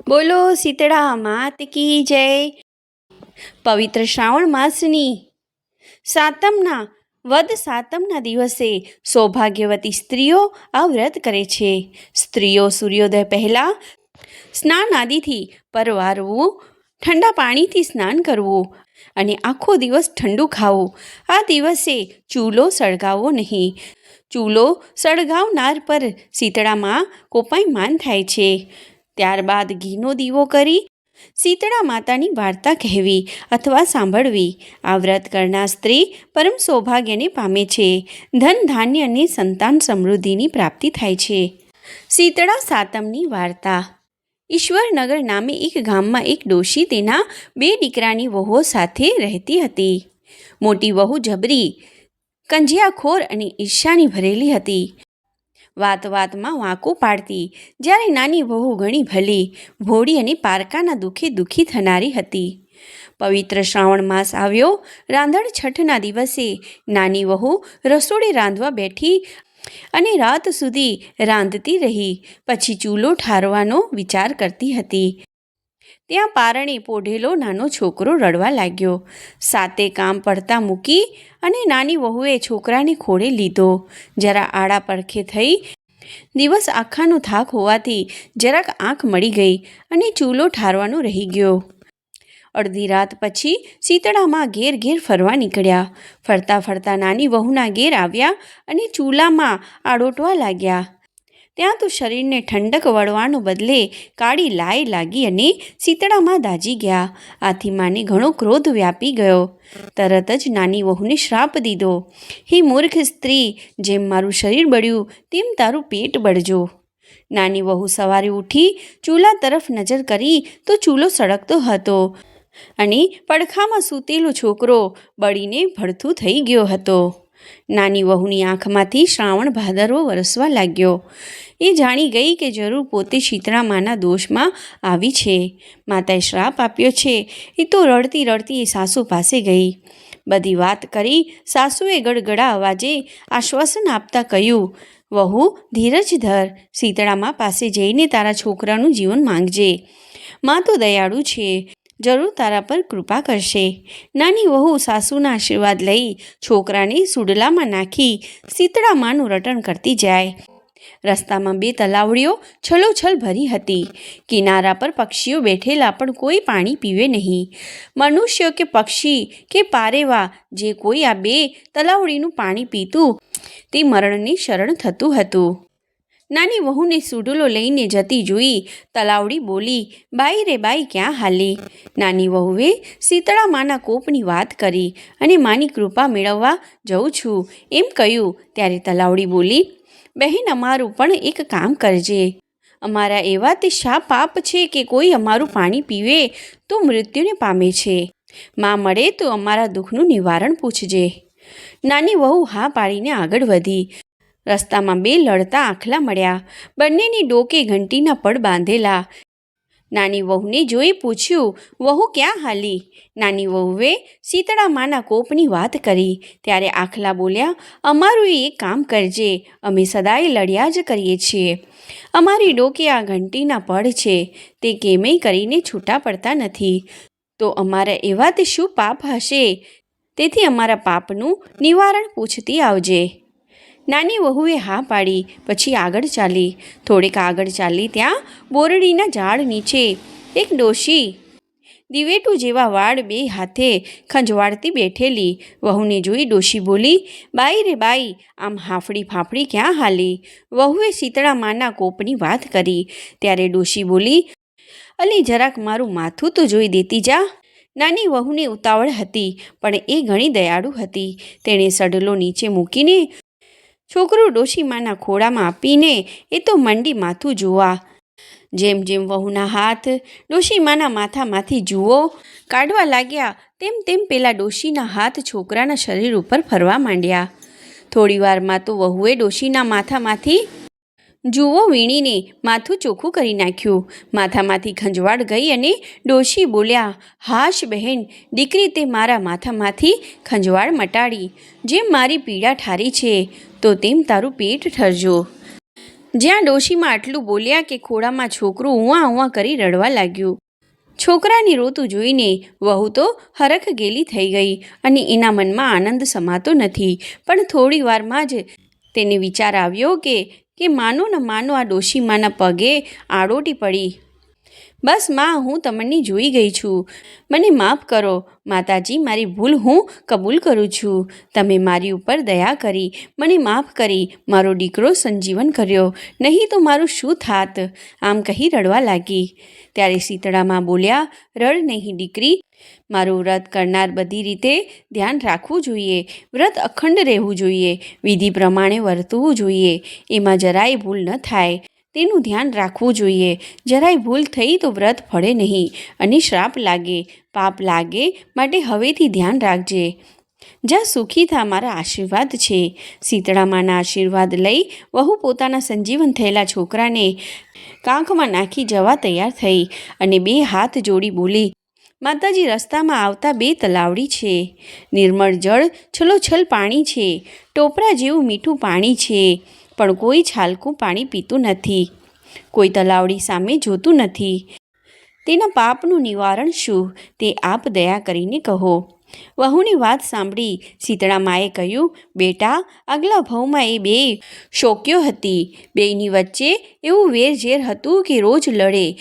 બોલો શીતળા માત જય. પવિત્ર શ્રાવણ માસની સાતમના વદ સાતમના દિવસે સૌભાગ્યવતી સ્ત્રીઓ આ વ્રત કરે છે. સ્ત્રીઓ સૂર્યોદય પહેલાં સ્નાન આદિથી પરવારવું, ઠંડા પાણીથી સ્નાન કરવું અને આખો દિવસ ઠંડુ ખાવું. આ દિવસે ચૂલો સળગાવવો નહીં. ચૂલો સળગાવનાર પર શીતળામાં કોપાયમાન થાય છે. ત્યારબાદ ઘીનો દીવો કરી, શીતળા માતાની વાર્તા કહેવી અથવા સાંભળવી. આ વ્રત કરનાર સ્ત્રી પરમ સૌભાગ્યને પામે છે. ધન ધાન્ય અને સંતાન સમૃદ્ધિની પ્રાપ્તિ થાય છે. શીતળા સાતમની વાર્તા. ઈશ્વરનગર નામે એક ગામમાં એક ડોશી તેના બે દીકરાની વહુઓ સાથે રહેતી હતી. મોટી વહુ જબરી, કંજિયાખોર અને ઈર્ષાની ભરેલી હતી. વાત વાતમાં વાંકો પાડતી. જ્યારે નાની વહુ ઘણી ભલી, ભોળી અને પારકાના દુઃખે દુઃખી થનારી હતી. પવિત્ર શ્રાવણ માસ આવ્યો. રાંધણ છઠના દિવસે નાની વહુ રસોડે રાંધવા બેઠી અને રાત સુધી રાંધતી રહી. પછી ચૂલો ઠારવાનો વિચાર કરતી હતી. ત્યાં પારણે પોઢેલો નાનો છોકરો રડવા લાગ્યો. સાતે કામ પડતા મૂકી અને નાની વહુએ છોકરાને ખોળે લીધો. જરા આડા પડખે થઈ દિવસ આખાનો થાક હોવાથી જરાક આંખ મળી ગઈ અને ચૂલો ઠારવાનો રહી ગયો. અડધી રાત પછી શીતળામાં ઘેર ઘેર ફરવા નીકળ્યા. ફરતા ફરતા નાની વહુના ઘેર આવ્યા અને ચૂલામાં આડોટવા લાગ્યા. ત્યાં તો શરીરને ઠંડક વળવાનો બદલે કાળી લાય લાગી અને શીતળામાં દાજી ગયા. આથી માને ઘણો ક્રોધ વ્યાપી ગયો. તરત જ નાની વહુને શ્રાપ દીધો. હે મૂર્ખ સ્ત્રી, જેમ મારું શરીર બળ્યું, તેમ તારું પેટ બળજો. નાની વહુ સવારે ઉઠી ચૂલા તરફ નજર કરી તો ચૂલો સળગતો હતો અને પડખામાં સૂતેલો છોકરો બળીને ભડથું થઈ ગયો હતો. નાની વહુની આંખમાંથી શ્રાવણ ભાદરવો વરસવા લાગ્યો. એ જાણી ગઈ કે જરૂર પોતે શીતળામાના દોષમાં આવી છે. માતાએ શ્રાપ આપ્યો છે. એ તો રડતી રડતી એ સાસુ પાસે ગઈ. બધી વાત કરી સાસુએ ગડગડા અવાજે આશ્વાસન આપતા કહ્યું, વહુ, ધીરજ ધર. શીતળામાં પાસે જઈને તારા છોકરાનું જીવન માંગજે. માં તો દયાળુ છે. જરૂર તારા પર કૃપા કરશે. નાની વહુ સાસુના આશીર્વાદ લઈ છોકરાને સુડલામાં નાખી શીતળામાંનું રટણ કરતી જાય. રસ્તામાં બે તલાવડીઓ છલોછલ ભરી હતી. કિનારા પર પક્ષીઓ બેઠેલા પણ કોઈ પાણી પીવે નહીં. મનુષ્ય કે પક્ષી કે પારેવા જે કોઈ આ બે તલાવડીનું પાણી પીતું તે મરણની શરણ થતું હતું. નાની વહુને સુડુલો લઈને જતી જોઈ તલાવડી બોલી, બાઈ રે બાઈ, ક્યાં હાલી? નાની વહુએ શીતળા માના કોપની વાત કરી અને માની કૃપા મેળવવા જઉં છું. એમ કહ્યું. ત્યારે તલાવડી બોલી, બહેન, અમારું પણ એક કામ કરજે. અમારા એવા તે શા પાપ છે કે કોઈ અમારું પાણી પીવે તો મૃત્યુને પામે છે. માં મળે તો અમારા દુઃખનું નિવારણ પૂછજે. નાની વહુ હા પાડીને આગળ વધી. રસ્તામાં બે લડતા આખલા મળ્યા. બંનેની ડોકે ઘંટીના પડ બાંધેલા. નાની વહુને જોઈ પૂછ્યું, વહુ, ક્યાં હાલી? નાની વહુએ શીતળા માના કોપની વાત કરી. ત્યારે આખલા બોલ્યા, અમારું એ કામ કરજે. અમે સદાય લડ્યા જ કરીએ છીએ. અમારી ડોકે આ ઘંટીના પડ છે. તે કેમેય કરીને છૂટા પડતા નથી. તો અમારા એવા તે શું પાપ હશે? તેથી અમારા પાપનું નિવારણ પૂછતી આવજે. નાની વહુએ હા પાડી, પછી આગળ ચાલી. થોડેક આગળ ચાલી ત્યાં બોરડીના ઝાડ નીચે એક ડોશી દિવેટું જેવા વાળ બે હાથે ખંજવાળતી બેઠેલી. વહુને જોઈ ડોશી બોલી, બાઈ રે બાઈ, આમ હાફડી ફાફડી ક્યાં હાલી? વહુએ શીતળા માના કોપની વાત કરી. ત્યારે ડોશી બોલી, અલી જરાક મારું માથું તો જોઈ દેતી જા. નાની વહુને ઉતાવળ હતી, પણ એ ઘણી દયાળુ હતી. તેણે સડલો નીચે મૂકીને છોકરો ડોશીમાના ખોળામાં આપીને એ તો મંડી માથું જોવા જેમ જેમ વહુના હાથ ડોશીમાના માથામાંથી જુઓ, કાઢવા લાગ્યા, તેમ તેમ પેલા ડોશીના હાથ છોકરાના શરીર ઉપર ફરવા માંડ્યા. થોડીવારમાં તો વહુએ ડોશીના માથામાંથી જુઓ વીણીને માથું ચોખ્ખું કરી નાખ્યું. માથામાંથી ખંજવાળ ગઈ અને ડોશી બોલ્યા, હાશ બહેન, દીકરી તે મારા માથામાંથી ખંજવાળ મટાડી. જેમ મારી પીડા ઠારી છે, તો તેમ તારું પેટ ઠરજો. જ્યાં ડોશીમાં આટલું બોલ્યા કે ખોળામાં છોકરું ઉવા ઉવા કરી રડવા લાગ્યું. છોકરાની રોતું જોઈને વહુ તો હરખ ગેલી થઈ ગઈ અને એના મનમાં આનંદ સમાતો નથી. પણ થોડી વારમાં જ તેને વિચાર આવ્યો કે કે માનો ને માનો આ ડોશીમાના પગે આડોટી પડી. બસમાં હું તમને જોઈ ગઈ છું. મને માફ કરો, માતાજી, મારી ભૂલ હું કબૂલ કરું છું. તમે મારી ઉપર દયા કરી, મને માફ કરી, મારો દીકરો સંજીવન કર્યો. નહીં તો મારું શું થાત? આમ કહી રડવા લાગી. ત્યારે શીતળામાં બોલ્યા, રડ નહીં દીકરી. મારું વ્રત કરનાર બધી રીતે ધ્યાન રાખવું જોઈએ, વ્રત અખંડ રહેવું જોઈએ, વિધિ પ્રમાણે વર્તવું જોઈએ, એમાં જરાય ભૂલ ન થાય. તેનું ધ્યાન રાખવું જોઈએ. જરાય ભૂલ થઈ તો વ્રત ફળે નહીં અને શ્રાપ લાગે, પાપ લાગે માટે હવેથી ધ્યાન રાખજે. જ્યાં સુખી થા મારા આશીર્વાદ છે. શીતળામાના આશીર્વાદ લઈ વહુ પોતાના સંજીવન થયેલા છોકરાને કાંખમાં નાખી જવા તૈયાર થઈ અને બે હાથ જોડી બોલી માતાજી રસ્તામાં આવતા બે તલાવડી છે. નિર્મળ જળ, છલોછલ પાણી છે. ટોપરા જેવું મીઠું પાણી છે. પણ કોઈ છાલકું પાણી પીતું નથી. કોઈ તલાવડી સામે જોતું નથી. તેના પાપનું નિવારણ શું? તે આપ દયા કરીને કહો. વહુની વાત સાંભળી શીતળા માએ કહ્યું, બેટા, આગલા ભાવમાં એ બે શોક્યો હતી. બેયની વચ્ચે એવું વેરઝેર હતું કે રોજ લડે.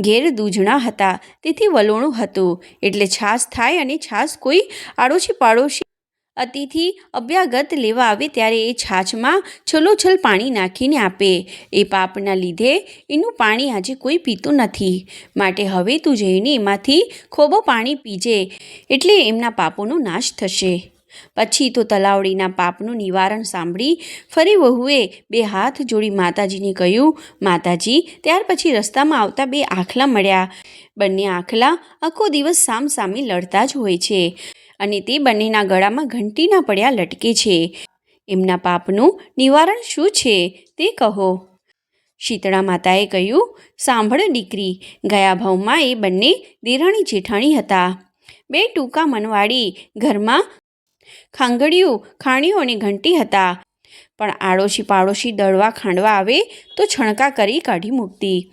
ઘેર દૂજણા હતા. તેથી વલોણું હતું. એટલે છાસ થાય અને છાસ કોઈ આડોશી પાડોશી અતિથિ અભ્યાગત લેવા આવે ત્યારે એ છાછમાં છલોછલ પાણી નાખીને આપે. એ પાપના લીધે એનું પાણી આજે કોઈ પીતું નથી. માટે હવે તું જઈને એમાંથી ખોબો પાણી પીજે. એટલે એમના પાપોનો નાશ થશે. પછી તો તલાવડીના પાપનું નિવારણ સાંભળી ફરી વહુએ બે હાથ જોડી માતાજીને કહ્યું, માતાજી, ત્યાર પછી રસ્તામાં આવતા બે આખલા મળ્યા. બંને આખલા આખો દિવસ સામ સામે લડતા જ હોય છે અને તે બંનેના ગળામાં ઘંટીના પડ્યા લટકે છે. એમના પાપનું નિવારણ શું છે તે કહો. શીતળા માતાએ કહ્યું, સાંભળ દીકરી, ગયા ભાવમાં એ બંને દેરાણી જેઠાણી હતા. બે ટૂંકા મનવાડી ઘરમાં ખાંગડિયું ખાણીઓ અને ઘંટી હતા. પણ આડોશી પાડોશી દળવા ખાંડવા આવે તો છણકા કરી કાઢી મૂકતી.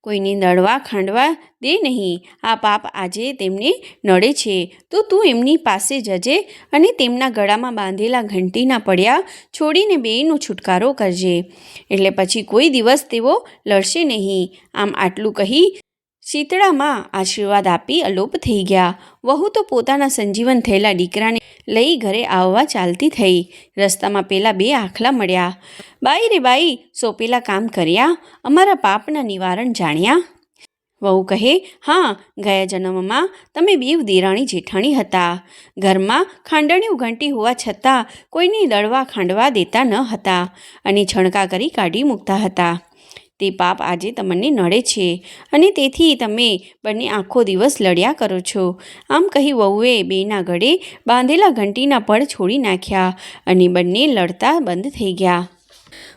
કોઈને દળવા ખાંડવા દે નહીં. આ પાપ આજે તેમને નડે છે. તો તું એમની પાસે જજે અને તેમના ગળામાં બાંધેલા ઘંટીના પડ્યા છોડીને બેયનો છુટકારો કરજે. એટલે પછી કોઈ દિવસ તેઓ લડશે નહીં. આમ આટલું કહી શીતળામાં આશીર્વાદ આપી અલોપ થઈ ગયા. વહુ તો પોતાના સંજીવન થયેલા દીકરાને લઈ ઘરે આવવા ચાલતી થઈ. રસ્તામાં પેલા બે આખલા મળ્યા. બાઈ રે બાઈ, સોંપેલા કામ કર્યા? અમારા પાપના નિવારણ જાણ્યા? વહુ કહે, હા, ગયા જન્મમાં તમે બેવ દેરાણી જેઠાણી હતા. ઘરમાં ખાંડણિયું ઘંટી હોવા છતાં કોઈને દળવા ખાંડવા દેતા ન હતા અને છણકા કરી કાઢી મૂકતા હતા. તે પાપ આજે તમને નડે છે અને તેથી તમે બંને આખો દિવસ લડ્યા કરો છો. આમ કહી વહુએ બેના ગળે બાંધેલા ઘંટીના પડ છોડી નાખ્યા અને બંને લડતા બંધ થઈ ગયા.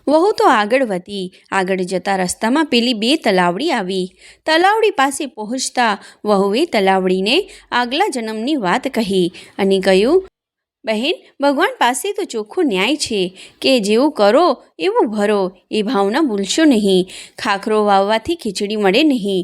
વહુ તો આગળ વધી, આગળ જતા રસ્તામાં પેલી બે તલાવડી આવી. તલાવડી પાસે પહોંચતા વહુએ તલાવડીને આગલા જન્મની વાત કહી અને કહ્યું બહેન, ભગવાન પાસે તો ચોખ્ખો ન્યાય છે કે જેવું કરો, એવું ભરો, એ ભાવના ભૂલશો નહીં. ખાખરો વાવવાથી ખીચડી મળે નહીં.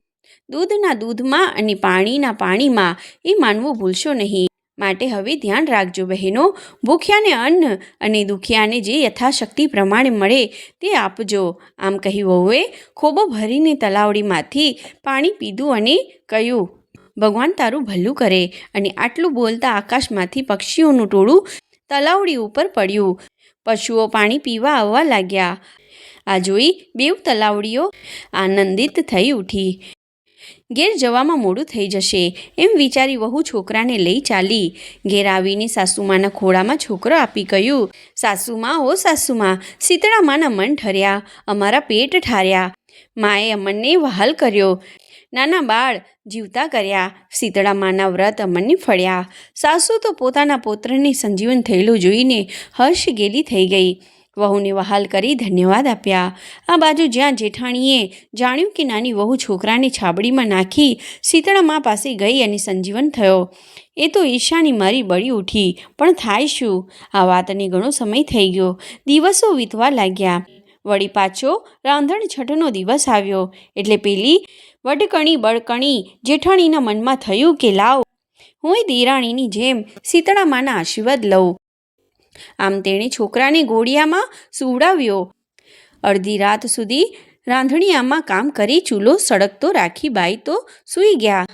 દૂધના દૂધમાં અને પાણીના પાણીમાં એ માનવું ભૂલશો નહીં. માટે હવે ધ્યાન રાખજો બહેનો, ભૂખ્યાને અન્ન અને દુખિયાને જે યથાશક્તિ પ્રમાણે મળે તે આપજો. આમ કહી વહુએ ખોબો ભરીને તલાવડીમાંથી પાણી પીધું અને કહ્યું ભગવાન તારું ભલું કરે અને આટલું બોલતા આકાશમાંથી પક્ષીઓનું ટોળું તલાવડી ઉપર પડ્યું. પશુઓ પાણી પીવા આવવા લાગ્યા. આ જોઈ બેવ તલાવડીઓ આનંદિત થઈ ઉઠી. ઘેર જવામાં મોડું થઈ જશે એમ વિચારી વહુ છોકરાને લઈ ચાલી. ઘેર આવીને સાસુમાના ખોળામાં છોકરો આપી કહ્યું સાસુમાં, ઓ સાસુમાં શીતળામાના મન ઠર્યા, અમારા પેટ ઠાર્યા. માએ અમનને વહાલ કર્યો. નાના બાળ જીવતા કર્યા. શીતળા માના વ્રત અમનને ફળ્યા. સાસુ તો પોતાના પુત્રને સંજીવન થયેલું જોઈને હર્ષ ગેલી થઈ ગઈ. વહુને વહાલ કરી ધન્યવાદ આપ્યા. આ બાજુ જ્યાં જેઠાણીએ જાણ્યું કે નાની વહુ છોકરાને છાબડીમાં નાખી શીતળા મા પાસે ગઈ અને સંજીવન થયો. એ તો ઈશાની મારી બળી ઉઠી. પણ થાય શું? આ વાતને ઘણો સમય થઈ ગયો. દિવસો વીતવા લાગ્યા. વળી પાછો રાંધણ છઠનો દિવસ આવ્યો. એટલે પેલી વડકણી બળકણી જેઠાણીના મનમાં થયું કે લાવ, હુંય દેરાણીની જેમ સીતળામાના આશીર્વાદ લઉં. આમ તેણે છોકરાને ઘોડિયામાં સુવડાવ્યો. અડધી રાત સુધી રાંધણીયામાં કામ કરી ચૂલો સળગતો રાખી બાઈ તો સૂઈ ગયા.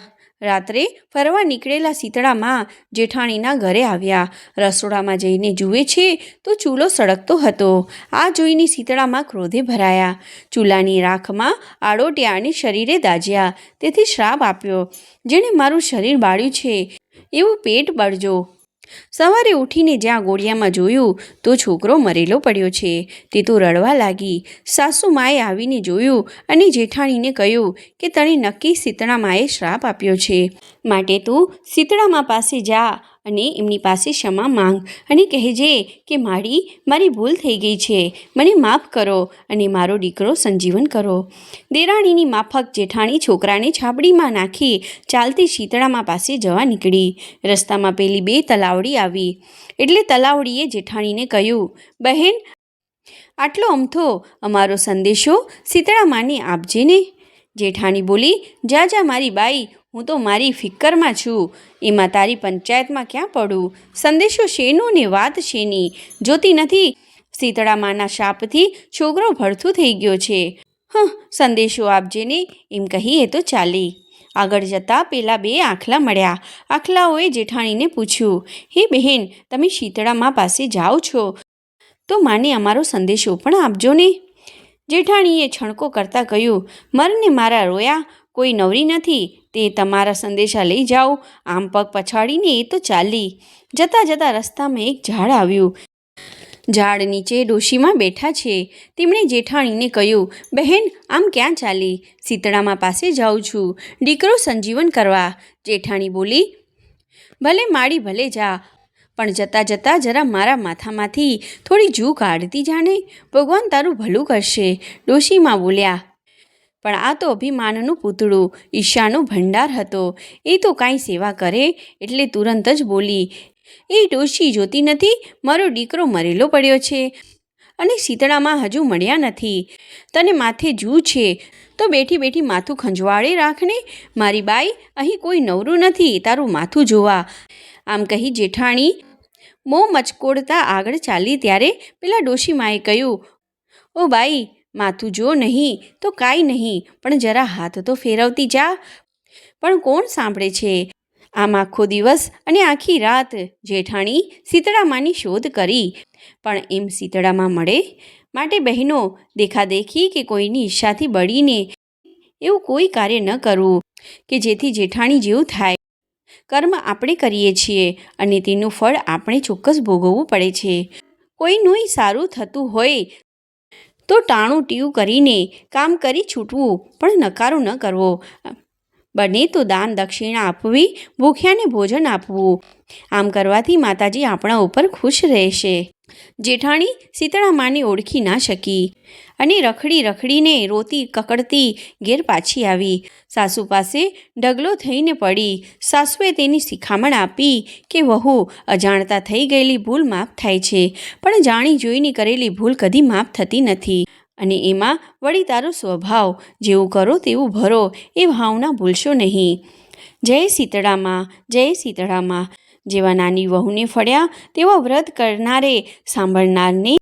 રાત્રે ફરવા નીકળેલા શીતળામાં જેઠાણીના ઘરે આવ્યા. રસોડામાં જઈને જુએ છે તો ચૂલો સળગતો હતો. આ જોઈને શીતળામાં ક્રોધે ભરાયા. ચૂલાની રાખમાં આડોટ્યા અને શરીરે દાજ્યા. તેથી શ્રાપ આપ્યો. જેણે મારું શરીર બાળ્યું છે. એવું પેટ બળજો. સવારે ઉઠીને જ્યાં ગોળિયામાં જોયું, તો છોકરો મરેલો પડ્યો છે. તે તો રડવા લાગી. સાસુ માએ આવીને જોયું અને જેઠાણીને કહ્યું કે તને નક્કી શીતળા માએ શ્રાપ આપ્યો છે. માટે તું શીતળામા પાસે જા. અને એમની પાસે ક્ષમા માંગ અને કહેજે કે, મારી મારી ભૂલ થઈ ગઈ છે. મને માફ કરો અને મારો દીકરો સંજીવન કરો. દેરાણીની માફક જેઠાણી છોકરાને છાબડીમાં નાખી ચાલતી શીતળામાં પાસે જવા નીકળી. રસ્તામાં પેલી બે તલાવડી આવી. એટલે તલાવડીએ જેઠાણીને કહ્યું, બહેન, આટલો અમથો અમારો સંદેશો શીતળામાને આપજે ને. જેઠાણી બોલી, જા જા, મારી બાઈ હું તો મારી ફિકરમાં છું. એમાં તારી પંચાયતમાં ક્યાં પડું? સંદેશો શેનો ને વાત શેની? જોતી નથી. શીતળામાના શાપથી છોકરો ભડથું થઈ ગયો છે. હ સંદેશો આપજે ને. એમ કહીએ તો ચાલી. આગળ જતાં પેલા બે આખલા મળ્યા. આખલાઓએ જેઠાણીને પૂછ્યું, હે બહેન, તમે શીતળામાં પાસે જાઓ છો? તો માને અમારો સંદેશો પણ આપજો ને. જેઠાણીએ છણકો કરતાં કહ્યું, મરને મારા રોયા? કોઈ નવરી નથી, તે તમારા સંદેશા લઈ જાઓ. આમ પગ પછાડીને એ તો ચાલી. જતાં જતાં રસ્તામાં એક ઝાડ આવ્યું. ઝાડ નીચે ડોશીમાં બેઠા છે. તેમણે જેઠાણીને કહ્યું, બહેન, આમ ક્યાં ચાલી? શીતળામાં પાસે જાઉં છું. દીકરો સંજીવન કરવા. જેઠાણી બોલી, ભલે માડી ભલે જા, પણ જતાં જતાં જરા મારા માથામાંથી થોડી જૂ કાઢતી જાણે. ભગવાન તારું ભલું કરશે. ડોશીમાં બોલ્યા પણ આ તો અભિમાનનું પૂતળું ઈશાનો ભંડાર હતો. એ તો કાંઈ સેવા કરે એટલે તુરંત જ બોલી, એ ડોશી જોતી નથી, મારો દીકરો મરેલો પડ્યો છે. અને શીતળામાં હજુ મળ્યા નથી. તને માથે જૂ છે. તો બેઠી બેઠી માથું ખંજવાળે રાખને. મારી બાઈ, અહીં કોઈ નવરું નથી, તારું માથું જોવા. આમ કહી જેઠાણી મો મચકોડતા આગળ ચાલી ત્યારે પેલા ડોશીમાએ કહ્યું, ઓ બાઈ માથું જો નહીં, તો કાંઈ નહીં, પણ જરા હાથ તો ફેરવતી જા. પણ કોણ સાંભળે છે? આમ આખો દિવસ અને આખી રાત જેઠાણી શીતળામાની શોધ કરી. પણ એમ શીતળામાં મળે? માટે બહેનો દેખાદેખી કે કોઈની ઈચ્છાથી બળીને એવું કોઈ કાર્ય ન કરવું, કે જેથી જેઠાણી જેવું થાય. કર્મ આપણે કરીએ છીએ અને તેનું ફળ આપણે ચોક્કસ ભોગવવું પડે છે. કોઈનું સારું થતું હોય તો ટાણું ટીવું કરીને કામ કરી છૂટવું પણ નકારો ન કરવો. બને તો દાન દક્ષિણા આપવી, ભૂખ્યાને ભોજન આપવું. આમ કરવાથી માતાજી આપણા ઉપર ખુશ રહેશે. જેઠાણી શીતળામાને ઓળખી ના શકી અને રખડી રખડીને રોતી કકડતી ઘેર પાછી આવી. સાસુ પાસે ડગલો થઈને પડી. સાસુએ તેની શિખામણ આપી કે, વહુ, અજાણતા થઈ ગયેલી ભૂલ માફ થાય છે, પણ જાણી જોઈને કરેલી ભૂલ કદી માફ થતી નથી. અને એમાં વળી તારો સ્વભાવ, જેવું કરો તેવું ભરો એ ભાવના ભૂલશો નહીં. જય શીતળામાં જય શીતળામાં, જેવા નાની વહુને ફળ્યા, તેવા વ્રત કરનારે, સાંભળનારને